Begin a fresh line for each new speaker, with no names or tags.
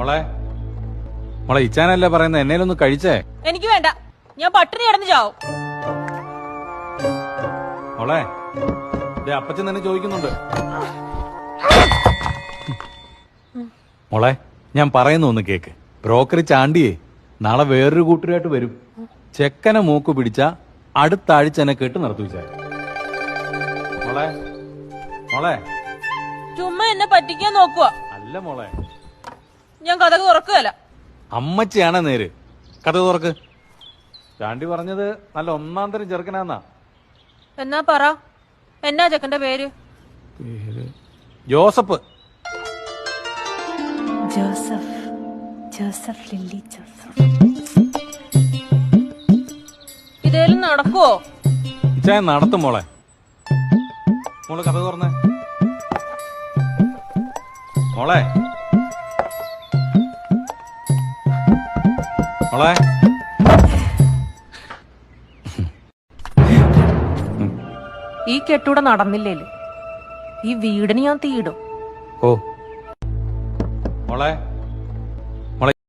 മോളെ മോളെ ഇച്ചാനല്ലേ പറയുന്നത്? എന്നേലൊന്ന് കഴിച്ചേ.
എനിക്ക് വേണ്ട. ഞാൻ പട്ടിണി കിടന്ന് ചാവും.
മോളെ ദേ അപ്പച്ചൻ തന്നെ ചോദിക്കുന്നുണ്ട്. മോളെ ഞാൻ പറയുന്നു ഒന്ന് കേക്ക്. ബ്രോക്കറി ചാണ്ടിയേ നാളെ വേറൊരു കൂട്ടരുമായിട്ട് വരും. ചെക്കനെ മൂക്ക് പിടിച്ച അടുത്ത ആഴ്ച എന്നെ കെട്ട് നടത്തു വെച്ചാൽ മോളെ മോളെ.
ചുമ്മാ എന്നെ പറ്റിക്കാൻ നോക്കുക
അല്ല മോളെ.
ഞാൻ കഥക് തുറക്കുകയല്ല.
അമ്മച്ചിയാണ് നേര്. കഥക് തുറക്ക്. ചാണ്ടി പറഞ്ഞത് നല്ല ഒന്നാം തരം ചെറുക്കനാന്നാ.
എന്നാ പറ. എന്നാ ചെക്കന്റെ പേര്?
Joseph.
Joseph. Joseph lily Joseph.
ഇതേലും നടക്കുവോ?
ഇച്ചായ നടത്തും മോളെ. മോളെ കഥ തുറന്നേ. മോളെ. മോളെ.
ഈ കെട്ടൂടെ നടന്നില്ലേ ഈ വീടിന് ഞാൻ തീയിടും.
ഓ. മോളെ.